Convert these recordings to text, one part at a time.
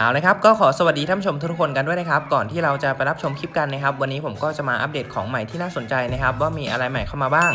เอาละครับก็ขอสวัสดีท่านผู้ชมทุกคนกันด้วยนะครับ ก่อนที่เราจะไปรับชมคลิปกันนะครับ วันนี้ผมก็จะมาอัปเดตของใหม่ที่น่าสนใจนะครับ ว่ามีอะไรใหม่เข้ามาบ้าง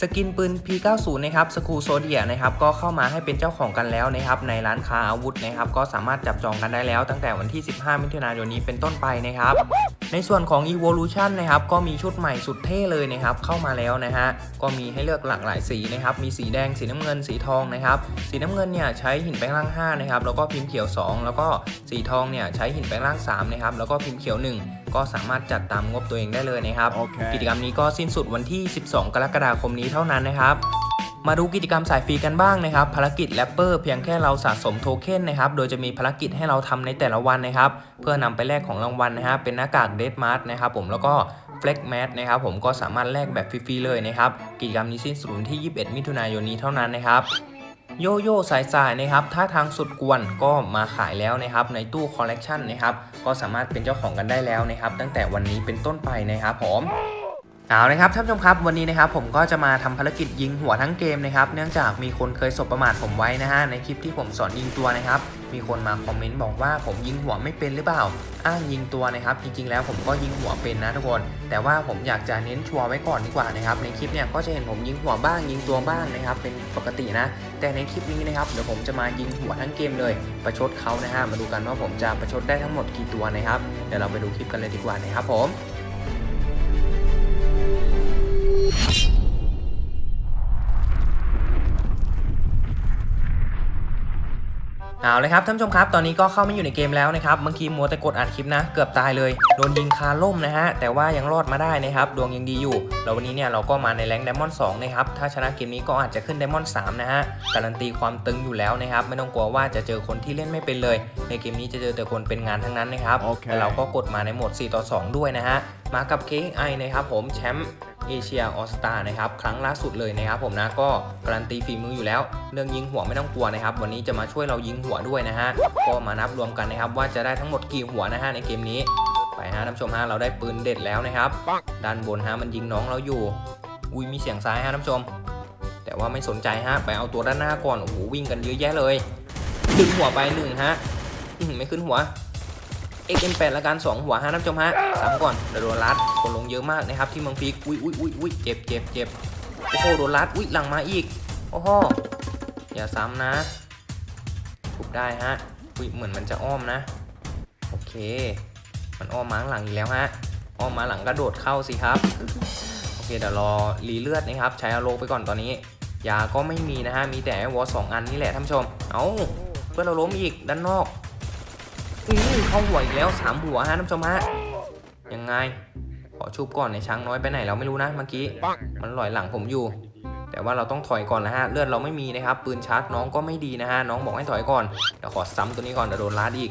สกินปืน P90 นะครับสกูโซเดียนะครับก็เข้ามาให้เป็นเจ้าของกันแล้วนะครับในร้านค้าอาวุธนะครับก็สามารถจับจองกันได้แล้วตั้งแต่วันที่ 15 มิถุนายนนี้เป็นต้นไปนะครับในส่วนของ Evolution นะครับก็มีชุดใหม่สุดเท่เลยนะครับเข้ามาแล้วนะฮะก็มีให้เลือกหลากหลายสีนะครับมีสีแดงสีน้ำเงินสีทองนะครับสีน้ำเงินเนี่ยใช้หินแปลงร่าง5นะครับแล้วก็พิมพ์เขียว 2 แล้วก็สีทองเนี่ยใช้หินแปลงร่าง3นะครับแล้วก็พิมพ์เขียว 1 ก็สามารถจัดตามงบตัวเองได้เลยนะครับโอเคกิจกรรมนี้ก็สิ้นสุดวันที่ 12 กรกฎาคมนี้เท่านั้นนะครับมาดูกิจกรรมสายฟรีกันบ้างนะครับ ภารกิจแรปเปอร์เพียงแค่เราสะสมโทเค็นนะครับ โดยจะมีภารกิจให้เราทำในแต่ละวันนะครับ เพื่อนำไปแลกของรางวัลนะฮะเป็นหน้ากากเดดมาร์นะครับผมแล้วก็เฟล็กแมสนะครับผมก็สามารถแลกแบบฟรีๆเลยนะครับ กิจกรรมนี้สิ้นสุดวันที่ 21 มิถุนายนนี้เท่านั้นนะครับ โยโย่สายสายนะครับท่าทางสุดกวนก็มาขายแล้วนะครับในตู้คอลเลกชันนะครับก็สามารถเป็นเจ้าของกันได้แล้วนะครับตั้งแต่วันนี้เป็นต้นไปนะครับผม เอาเลยครับท่านผู้ชมครับวันนี้นะครับผมก็จะมาทำภารกิจยิงหัวทั้งเกมนะครับเนื่องจากมีคนเคยสบประมาทผมไว้นะฮะในคลิปที่ผมสอนยิงตัวนะครับมีคนมาคอมเมนต์บอกว่าผมยิงหัวไม่เป็นหรือเปล่า อ้างยิงตัวนะครับ จริงๆ แล้วผมก็ยิงหัวเป็นนะทุกคน แต่ว่าผมอยากจะเน้นชัวร์ไว้ก่อนดีกว่านะครับในคลิปเนี่ยก็จะเห็นผมยิงหัวบ้างยิงตัวบ้างนะครับเป็นปกตินะ แต่ในคลิปนี้นะครับเดี๋ยวผมจะมายิงหัวทั้งเกมเลย ประชดเขานะฮะมาดูกันว่าผมจะประชดได้ทั้งหมดกี่ตัวนะครับเดี๋ยวเราไปดูคลิปกันเลยดีกว่านะครับผม เอาเลยครับท่านผู้ชมครับ ตอนนี้ก็เข้ามาอยู่ในเกมแล้วนะครับ เมื่อกี้มัวแต่กดอัดคลิปนะ เกือบตายเลย โดนยิงคาล่มนะฮะ แต่ว่ายังรอดมาได้นะครับ ดวงยังดีอยู่ แล้ววันนี้เนี่ยเราก็มาในแรงค์ไดมอนด์2นะครับ ถ้าชนะเกมนี้ก็อาจจะขึ้นไดมอนด์3นะฮะ การันตีความตึงอยู่แล้วนะครับ ไม่ต้องกลัวว่าจะเจอคนที่เล่นไม่เป็นเลย ในเกมนี้จะเจอแต่คนเป็นงานทั้งนั้นนะครับโอเคแต่เราก็กดมาในโหมด 4 ต่อ 2 ด้วยนะฮะ มากับ KXI นะครับผมแชมป์ เอเชียออสตานะครับ ครั้งล่าสุดเลยนะครับผมนะก็การันตีฝีมืออยู่แล้ว เรื่องยิงหัวไม่ต้องกลัวนะครับ วันนี้จะมาช่วยเรายิงหัวด้วยนะฮะก็มานับรวมกันนะครับว่าจะได้ทั้งหมดกี่หัวนะฮะในเกมนี้ ไปฮะท่านผู้ชมฮะเราได้ปืนเด็ดแล้วนะครับด้านบนฮะมันยิงน้องเราอยู่อุ้ยมีเสียงซ้ายฮะท่านผู้ชม แต่ว่าไม่สนใจฮะไปเอาตัวด้านหน้าก่อนโอ้โหวิ่งกันเยอะแยะเลยดึงหัวไปหนึ่งฮะอื้อหือไม่ขึ้นหัว XM8 ละกัน2หัวฮะท่านผู้ชมฮะสามก่อนเดี๋ยวโดนรัดคนลงเยอะมากนะครับที่เมืองพีกอุ้ยอุ้ยอุ้ยอุ้ยเจ็บเจ็บเจ็บโอ้โหโดนรัดอุ้ยหลังมาอีกโอ้โหอย่าซ้ำนะถูกได้ฮะอุ้ยเหมือนมันจะอ้อมนะ โอเค มันอ้อมมาหลังอีกแล้วฮะอ้อมมาหลังกระโดดเข้าสิครับโอเคเดี๋ยวรอรีเลือดนะครับ ใช้อโลไปก่อนตอนนี้ยาก็ไม่มีนะฮะมีแต่วอลสองอันนี่แหละท่านผู้ชมเอาเพื่อนเราล้มอีกด้านนอก อือเข้าหัวอีกแล้วสามหัวฮะท่านผู้ชมฮะยังไง ขอชุบก่อนในช้างน้อยไปไหนเราไม่รู้นะเมื่อกี้ มันลอยหลังผมอยู่ แต่ว่าเราต้องถอยก่อนนะฮะ เลือดเราไม่มีนะครับ ปืนชาร์จน้องก็ไม่ดีนะฮะ น้องบอกให้ถอยก่อนเดี๋ยวขอซ้ำตัวนี้ก่อนเดี๋ยวโดนลาดอีก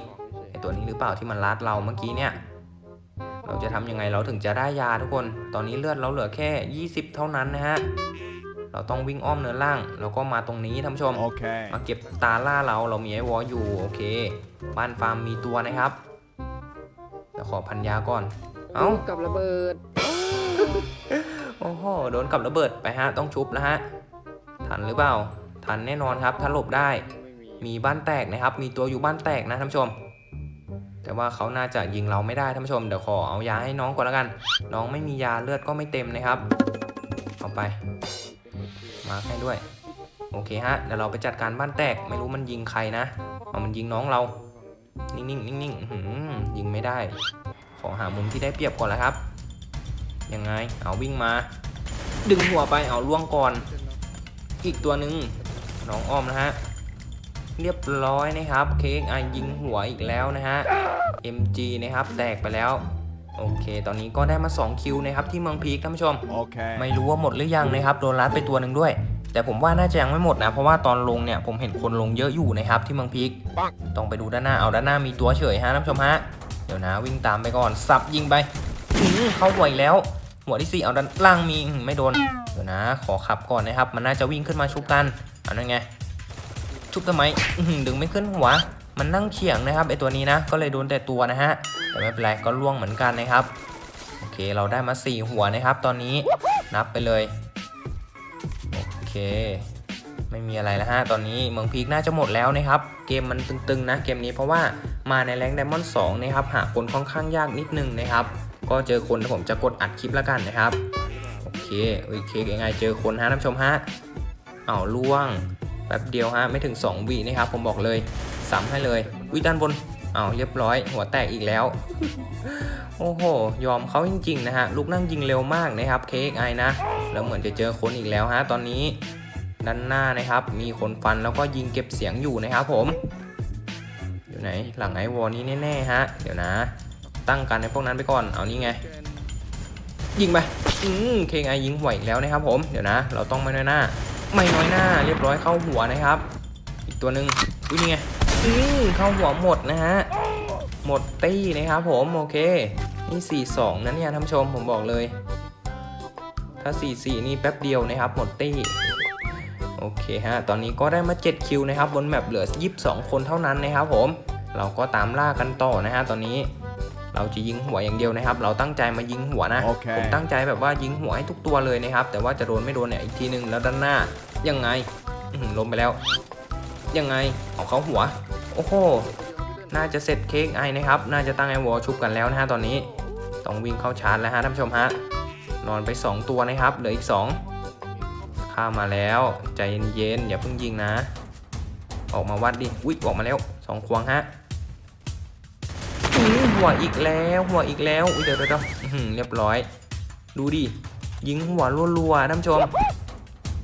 ไอตัวนี้หรือเปล่าที่มันลาดเราเมื่อกี้เนี่ย เราจะทำยังไงเราถึงจะได้ยาทุกคน ตอนนี้เลือดเราเหลือแค่ 20 เท่านั้นนะฮะ เราต้องวิ่งอ้อมเนินล่าง แล้วก็มาตรงนี้ท่านผู้ชม Okay. มาเก็บตาล่าเราเรามีไอ้วอลอยู่โอเค บ้านฟาร์มมีตัวนะครับเดี๋ยวขอพันยาก่อน เอ้ากับระเบิดโอ้โหโดนกับระเบิดไปฮะ ต้องชุบแล้วฮะ ทันหรือเปล่า ทันแน่นอนครับถ้าหลบได้ มีบ้านแตกนะครับ มีตัวอยู่บ้านแตกนะท่านผู้ชม แต่ว่าเขาน่าจะยิงเราไม่ได้ท่านผู้ชม เดี๋ยวขอเอายาให้น้องก่อนแล้วกัน น้องไม่มียาเลือดก็ไม่เต็มนะครับ เอาไป มาให้ด้วย โอเคฮะ เดี๋ยวเราไปจัดการบ้านแตก ไม่รู้มันยิงใครนะ เอามันยิงน้องเรา นิ่งๆนิ่งๆยิงไม่ได้ ขอหามุมที่ได้เปรียบก่อนแล้วครับ ยังไง เอาวิ่งมา ดึงหัวไป เอาล่วงก่อน อีกตัวหนึ่งน้องอ้อมนะฮะ เรียบร้อยนะครับ เค้กไอยิงหัวอีกแล้วนะฮะ MG นะครับ แตกไปแล้ว โอเค ตอนนี้ก็ได้มา 2 คิวนะครับที่เมืองพีคท่านผู้ชม Okay. ไม่รู้ว่าหมดหรือยังนะครับโดนรัดไปตัวหนึ่งด้วย แต่ผมว่าน่าจะยังไม่หมดนะ เพราะว่าตอนลงเนี่ยผมเห็นคนลงเยอะอยู่นะครับที่เมืองพีคต้องไปดูด้านหน้าเอาด้านหน้ามีตัวเฉยฮะท่านผู้ชมฮะเดี๋ยวนะวิ่งตามไปก่อนสับยิงไปอื้อเข้าหัวอีกแล้ว หัวที่สี่เอาด้านล่างมีอื้อไม่โดนเดี๋ยวนะ ขอขับก่อนนะครับ มันน่าจะวิ่งขึ้นมาชุบกันอันนั้นไงชุบทำไมอื้อหือดึงไม่ขึ้นหัว มันนั่งเฉียงนะครับไอตัวนี้นะ ก็เลยโดนแต่ตัวนะฮะ แต่ไม่เป็นไรก็ล่วงเหมือนกันนะครับ โอเคเราได้มา 4 หัวนะครับ ตอนนี้นับไปเลย โอเค ไม่มีอะไรแล้วฮะ ตอนนี้เมืองพีกน่าจะหมดแล้วนะครับ เกมมันตึงๆนะ เกมนี้เพราะว่ามาในแรงไดมอนด์2นะครับ หาคนค่อนข้างยากนิดนึงนะครับ ก็เจอคนผมจะกดอัดคลิปแล้วกันนะครับ โอเค โอเคยังไงเจอคนฮะท่านผู้ชมฮะ เอาล่วงแป๊บเดียวฮะ ไม่ถึง 2วินะครับ ผมบอกเลย ซ้ำให้เลยวิด้านบนเอาเรียบร้อย หัวแตกอีกแล้ว โอ้โห ยอมเขาจริง ๆ นะฮะ ลูกนั่งยิงเร็วมากนะครับ KXI นะ แล้วเหมือนจะเจอคนอีกแล้วฮะ ตอนนี้ด้านหน้านะครับ มีคนฟันแล้วก็ยิงเก็บเสียงอยู่นะครับผม อยู่ไหน หลังไอวอลนี้แน่ๆฮะ เดี๋ยวนะ ตั้งกันในพวกนั้นไปก่อน เอานี่ไง ยิงไป อืม KXI ยิงไหวอีกแล้วนะครับผม เดี๋ยวนะ เราต้องไม่น้อยหน้า ไม่น้อยหน้า เรียบร้อยเข้าหัวนะครับ อีกตัวหนึ่งอุ้ยนี่ไง อืมเข้าหัวหมดนะฮะ หมดตี้นะครับผม โอเค นี่ 4-2 นะเนี่ยท่านผู้ชมผมบอกเลย ถ้า 4-4 นี่แป๊บเดียวนะครับ หมดตี้โอเคฮะ ตอนนี้ก็ได้มา 7 คิวนะครับ บนแมปเหลือ 22 คนเท่านั้นนะครับผม เราก็ตามล่ากันต่อนะฮะ ตอนนี้ เราจะยิงหัวอย่างเดียวนะครับ เราตั้งใจมายิงหัวนะโอเคผมตั้งใจแบบว่ายิงหัวให้ทุกตัวเลยนะครับ แต่ว่าจะโดนไม่โดนเนี่ยอีกทีนึงแล้วด้านหน้า ยังไงอื้อหือล้มไปแล้ว ยังไงเอาเขาหัว โอ้โห น่าจะเสร็จเค้กไอนะครับ น่าจะตั้งไอวอลชุบกันแล้วนะฮะตอนนี้ ต้องวิ่งเข้าชาร์จแล้วฮะท่านผู้ชมฮะ นอนไป 2 ตัวนะครับ เหลืออีก 2 ข้ามาแล้ว ใจเย็นๆอย่าเพิ่งยิงนะ ออกมาวัดดิวิออกมาแล้ว 2 ควงฮะหัวอีกแล้วหัวอีกแล้ว อุ้ยเดี๋ยวเดี๋ยวเดี๋ยวอื้อหือเรียบร้อย ดูดิ ยิงหัวรัวๆท่านผู้ชม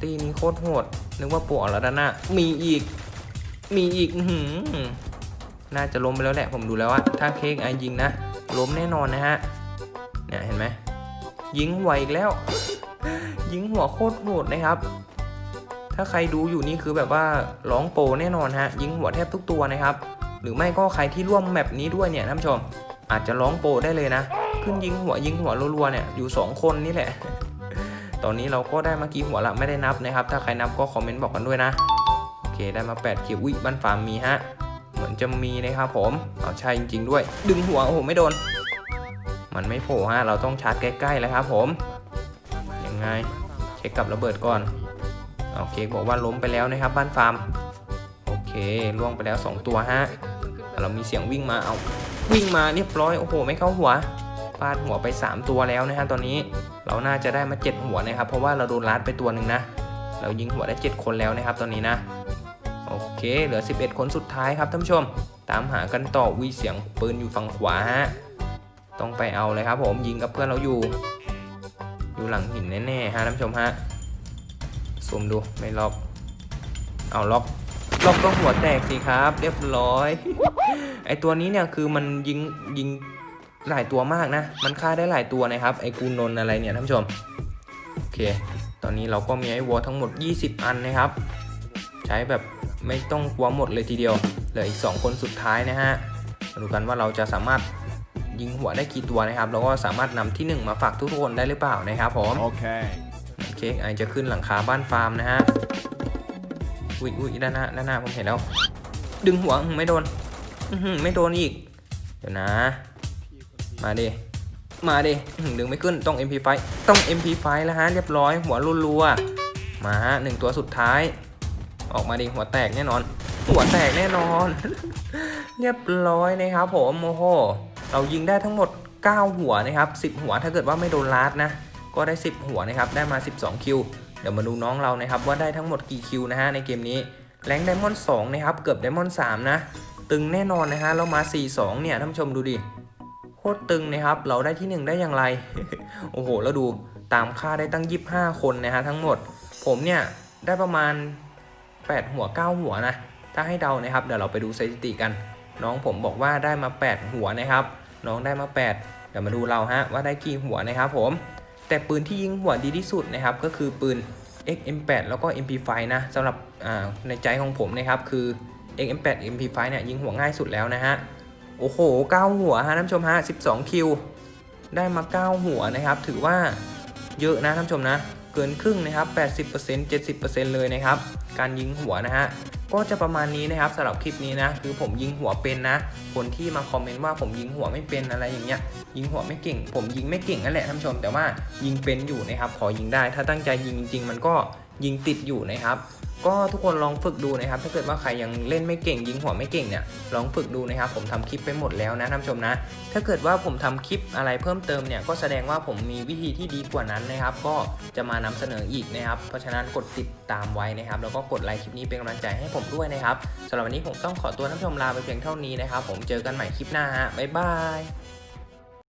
ตีนี้โคตรโหดนึกว่าปวดแล้วด้านหน้ามีอีก มีอีกหืน่าจะล้มไปแล้วแหละผมดูแล้วว่าถ้าเค้กไอยิงนะ ล้มแน่นอนนะฮะ เนี่ยเห็นไหมยิงหัวอีกแล้ว ยิงหัวโคตรโหดนะครับ ถ้าใครดูอยู่นี่คือแบบว่าร้องโปแน่นอนฮะ ยิงหัวแทบทุกตัวนะครับ หรือไม่ก็ใครที่ร่วมแมปนี้ด้วยเนี่ยท่านผู้ชม อาจจะร้องโปได้เลยนะ ขึ้นยิงหัวยิงหัวรัวๆเนี่ยอยู่สองคนนี่แหละ ตอนนี้เราก็ได้มากี่หัวละไม่ได้นับนะครับ ถ้าใครนับก็คอมเมนต์บอกกันด้วยนะ เคได้มา8คิววิบ้านฟาร์มมีฮะ เหมือนจะมีนะครับผม เอาใช่จริง ๆ ด้วย ดึงหัวโอ้โหไม่โดน มันไม่โผล่ฮะ เราต้องชาร์จใกล้ๆแล้วครับผม ยังไง เช็คกับระเบิดก่อนโอเคบอกว่าล้มไปแล้วนะครับบ้านฟาร์ม โอเคล่วงไปแล้ว 2 ตัวฮะเรามีเสียงวิ่งมาเอาวิ่งมาเรียบร้อยโอ้โห ไม่เข้าหัวฟาดหัวไป 3 ตัวแล้วนะฮะตอนนี้เราน่าจะได้มา 7 หัวนะครับเพราะว่าเราโดนลัดไปตัวหนึ่งนะเรายิงหัวได้ 7 คนแล้วนะครับตอนนี้นะ โอเค เหลือ 11 คนสุดท้ายครับท่านผู้ชม ตามหากันต่อวีเสียงปืนอยู่ฝั่งขวาฮะ ต้องไปเอาเลยครับผมยิงกับเพื่อนเราอยู่ อยู่หลังหินแน่ๆฮะท่านผู้ชมฮะซูมดูไม่ล็อก เอาล็อกล็อกก็หัวแตกสิครับ เรียบร้อย ไอตัวนี้เนี่ยคือมันยิงยิงหลายตัวมากนะ มันฆ่าได้หลายตัวนะครับ ไอกูนนอะไรเนี่ยท่านผู้ชม โอเค ตอนนี้เราก็มีไอวอลทั้งหมด 20 อันนะครับ ใช้แบบ ไม่ต้องกลัวหมดเลยทีเดียว เหลืออีก 2 คนสุดท้ายนะฮะมาดูกันว่าเราจะสามารถยิงหัวได้กี่ตัวนะครับ แล้วก็สามารถนำที่ 1 มาฝากทุกคนได้หรือเปล่านะครับผม Okay. โอเคไอจะขึ้นหลังคาบ้านฟาร์มนะฮะ อุ้ยอุ้ยด้านหน้าด้านหน้าผมเห็นแล้ว ดึงหัวอื้อไม่โดนอื้อหือไม่โดนอีก เดี๋ยวนะ มาดิ มาดิอื้อหือดึงไม่ขึ้นต้อง MP5 ต้อง MP5 แล้วฮะเรียบร้อยหัวรัวๆมาฮะหนึ่งตัวสุดท้าย ออกมาดิหัวแตกแน่นอน หัวแตกแน่นอน เรียบร้อยนะครับผมโอ้โหเรายิงได้ทั้งหมด 9 หัวนะครับ10 หัวถ้าเกิดว่าไม่โดนลาดนะ ก็ได้ 10 หัวนะครับได้มา 12 คิว เดี๋ยวมาดูน้องเรานะครับว่าได้ทั้งหมดกี่คิวนะฮะในเกมนี้แรงไดมอนด์2นะครับเกือบไดมอนด์3นะตึงแน่นอนนะฮะเรามา 4-2 เนี่ยท่านผู้ชมดูดิโคตรตึงนะครับเราได้ที่ 1 ได้อย่างไร โอ้โหแล้วดูตามค่าได้ตั้ง 25 คนนะฮะทั้งหมด ผมเนี่ยได้ประมาณ 8 หัว 9 หัวนะ ถ้าให้เดานะครับ เดี๋ยวเราไปดูสถิติกัน น้องผมบอกว่าได้มา 8 หัวนะครับ น้องได้มา 8 เดี๋ยวมาดูเราฮะว่าได้กี่หัวนะครับผม แต่ปืนที่ยิงหัวดีที่สุดนะครับก็คือปืน XM8 แล้วก็ MP5 นะสำหรับในใจของผมนะครับคือ XM8 MP5 เนี่ยยิงหัวง่ายสุดแล้วนะฮะ โอ้โห 9 หัวฮะท่านผู้ชมฮะ 12 คิว ได้มา 9 หัวนะครับ ถือว่าเยอะนะท่านผู้ชมนะ เกินครึ่งนะครับ 80% 70%เลยนะครับ การยิงหัวนะฮะ ก็จะประมาณนี้นะครับสำหรับคลิปนี้นะ คือผมยิงหัวเป็นนะ คนที่มาคอมเมนต์ว่าผมยิงหัวไม่เป็นอะไรอย่างเงี้ย ยิงหัวไม่เก่ง ผมยิงไม่เก่งนั่นแหละท่านผู้ชม แต่ว่ายิงเป็นอยู่นะครับ ขอยิงได้ ถ้าตั้งใจยิงจริงๆ มันก็ยิงติดอยู่นะครับ ก็ทุกคนลองฝึกดูนะครับ ถ้าเกิดว่าใครยังเล่นไม่เก่งยิงหัวไม่เก่งเนี่ยลองฝึกดูนะครับ ผมทำคลิปไปหมดแล้วนะท่านชมนะ ถ้าเกิดว่าผมทำคลิปอะไรเพิ่มเติมเนี่ยก็แสดงว่าผมมีวิธีที่ดีกว่านั้นนะครับ ก็จะมานำเสนออีกนะครับ เพราะฉะนั้นกดติดตามไว้นะครับ แล้วก็กดไลค์คลิปนี้เป็นกำลังใจให้ผมด้วยนะครับสำหรับวันนี้ผมต้องขอตัวท่านผู้ชมลาไปเพียงเท่านี้นะครับ ผมเจอกันใหม่คลิปหน้าฮะบ๊ายบาย